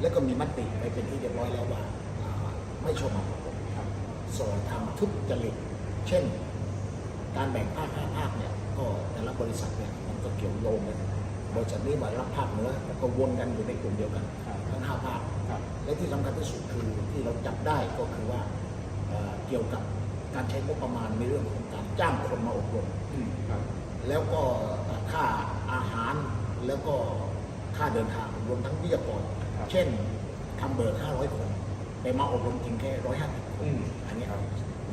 แล้วก็มีมติไปเป็นที่เรียบร้อยแล้วว่าอ่าไม่ชอบมาประกบสองทำทุจริตเช่น การแบ่งภาคห้าภาคเนี่ยก็แต่ละบริษัทเนี่ยมันก็เกี่ยวโยงกันบริษัทนี้มารับภาคเหนือแล้วก็วนกันอยู่ในกลุ่มเดียวกันครับทั้งห้าภาคครับและที่สำคัญที่สุดคือที่เราจับได้ก็คือว่าเอ่อเกี่ยวกับการใช้งบประมาณในเรื่องของการจ้างคนมาอบรมอืมครับแล้วก็ค่าอาหารแล้วก็ ค่าเดินทางรวมทั้งวิทยากรครับเช่นทำเบิก500 คนแต่มาอบรมจริงแค่ 150คอืนมอันนี้ครับ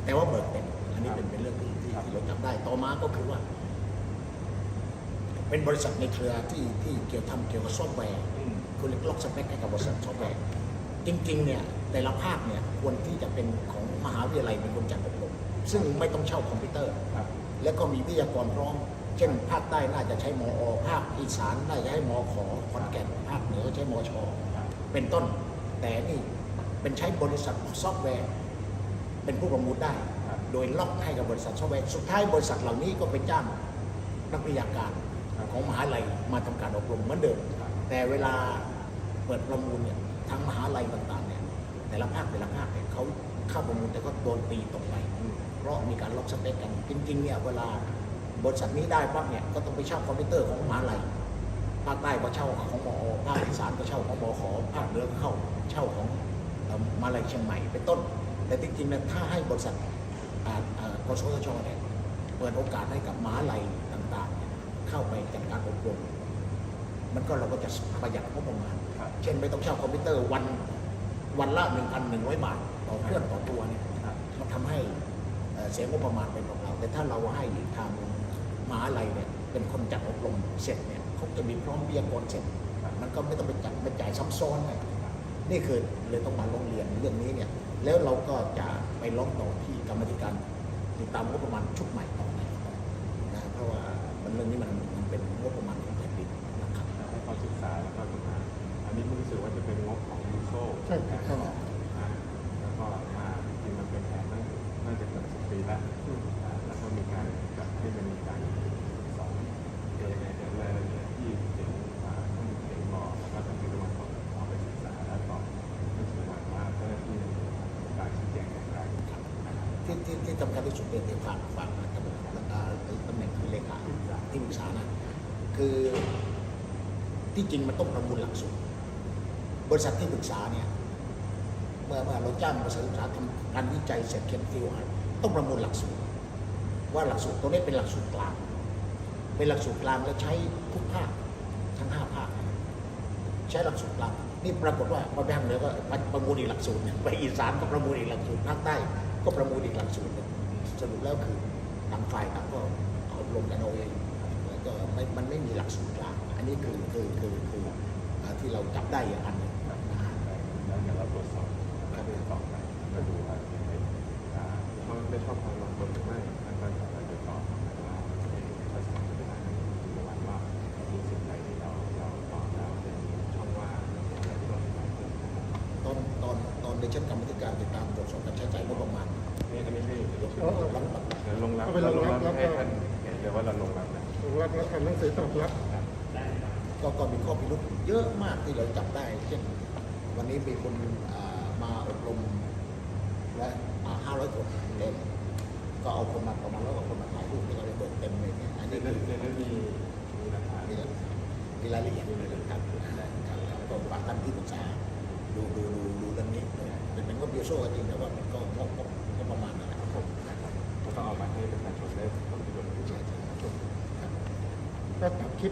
แต่ว่าเบิกเต็มอันนี้ครับเป็นเป็นเรื่องที่ที่ครับที่เราจับได้ ต่อมาก็คือว่า เป็นบริษัทในเครือที่ที่เกี่ยวทำเกี่ยวกับซอฟต์แวร์อืมคุณเรียกล็อกสเปคให้กับบริษัทซอฟต์แวร์จริงๆเนี่ยแต่ละภาคเนี่ยควรที่จะเป็นของมหาวิทยาลัยเป็นคนจัดอบรมซึ่งไม่ต้องเช่าคอมพิวเตอร์ครับแล้วก็มีวิทยากรพร้อม เช่นภาคใต้น่าจะใช้มอภาคอีสานน่าจะให้มอขอขอนแก่นภาคเหนือใช้มอชอเป็นต้น แต่นี่เป็นใช้บริษัทซอฟต์แวร์ เป็นผู้ประมูลได้ โดยล็อกให้กับบริษัทซอฟต์แวร์สุดท้ายบริษัทเหล่านี้ก็ไปจ้างนักวิทยาการของมหาลัยมาทำการอบรมเหมือนเดิม แต่เวลาเปิดประมูลเนี่ยทางมหาลัยต่างๆเนี่ยแต่ละภาคแต่ละภาคเนี่ยเขาเข้าประมูลแต่ก็โดนตีตกไป เพราะมีการล็อกสเปคกันจริงๆเนี่ยเวลา บริษัทนี้ได้ปั๊บเนี่ยก็ต้องไปเช่าคอมพิวเตอร์ของมหาลัยภาคใต้ก็เช่าของมอภาคอีสานก็เช่าของมอขอภาคเหนือก็เข้าเช่าของเอ่อมหาลัยเชียงใหม่เป็นต้น แต่จริงๆเนี่ยถ้าให้บริษัทอ่าอ่ากสทชเนี่ยเปิดโอกาสให้กับมหาลัยต่างๆเนี่ยเข้าไปจัดการอบรมมันก็เราก็จะประหยัดงบประมาณครับเช่นไม่ต้องเช่าคอมพิวเตอร์วันวันละหนึ่งพันหนึ่งร้อยบาทต่อเครื่องต่อตัวเนี่ยครับมันทำให้ เอ่อเสียงบประมาณเป็นของเรา แต่ถ้าเราให้ทางมหาลัยเนี่ยเป็นคนจัดอบรมเสร็จเนี่ยเขาจะมีพร้อมวิทยากรเสร็จครับมันก็ไม่ต้องไปจัดไปจ่ายซ้ำซ้อนไงนี่คือเลยต้องมาลงเรียนเรื่องนี้เนี่ยแล้วเราก็จะไปร้องต่อที่กรรมาธิการติดตามงบประมาณชุดใหม่ต่อไปนะเพราะว่ามันเรื่องนี้มันมันเป็นงบประมาณของแผ่นดินนะครับให้เขาศึกษาแล้วก็ทำงานอันนี้รู้สึกว่าจะเป็นงบของยูโซใช่ครับ ที่ที่ที่สำคัญที่สุดเป็นที่ฝากฝากนะครับแล้วก็ตำแหน่งคือเลขาที่ปรึกษานะคือที่จริงมันต้องประมูลหลักสูตรบริษัทที่ปรึกษาเนี่ยเมื่อเมื่อเราจ้างบริษัทปรึกษาทำการวิจัยเสร็จเขียนฟิวต้องประมูลหลักสูตร ว่าหลักสูตรตัวนี้เป็นหลักสูตรกลาง เป็นหลักสูตรกลางและใช้ทุกภาคทั้งห้าภาคใช้หลักสูตรกลางนี่ปรากฏว่าพอไปทางเหนือก็ประมูลอีกหลักสูตรไปอีสานก็ประมูลอีกหลักสูตรภาคใต้ ก็ประมูลอีกหลักสูตรหนึ่งสรุปแล้วคือต่างฝ่ายต่างก็เอาลงกันเอาเองแล้วก็ไม่มันไม่มีหลักสูตรกลางอันนี้คือคือคือคืออ่าที่เราจับได้อย่างอันหนึ่งนะฮะแล้วเดี๋ยวเราตรวจสอบแล้วก็ต่อไปมาดูว่าเป็นไงอ่าเขาได้ชอบความลงทุนหรือไม่แล้วก็จะไปตรวจสอบว่าเป็นภาษาที่ได้ในวันว่ามีสิ่งใดที่เราเราตอบแล้วเป็นช่องว่างอะไรที่เราไม่เพิ่มนะครับ ตอนตอนตอนใน ชั้นกรรมธิการติดตามตรวจสอบการใช้จ่ายงบประมาณนี่อันนี้ให้เดี๋ยวเอาเอาหลังเดี๋ยวลงรับเอาไปลเรางลงรัรับบแล้วให้ก็ท่านเห็นเลยว่าเราลงรับนะรับแล้วทำหนังสือตอบรับก็ก็มีข้อพิรุธเยอะมากที่เราจับได้ เช่น วันนี้มีคนอ่ามาอบรมและห้าร้อยคนเต็มก็เอาคนมาประมาณร้อยกว่าคนมาถ่ายรูปที่เราได้เบิกเต็มเลยเนี่ยอันในนี้นั้คืนอในนั้นมีมีหลักฐานมีมีรายละเอียดอยู่ในเรื่องการครับครับก็ฝากท่านที่ปรึกษาดูดูดูดูเรื่องนี้ เป็นเป็นก็เบียโซ่กันจริงแต่ว่ามันก็ก็ก็ประมาณนั้นครับผมก็ต้องเอามาให้ประชาชนได้ผลประโยชน์ด้วยครับ ก็คิด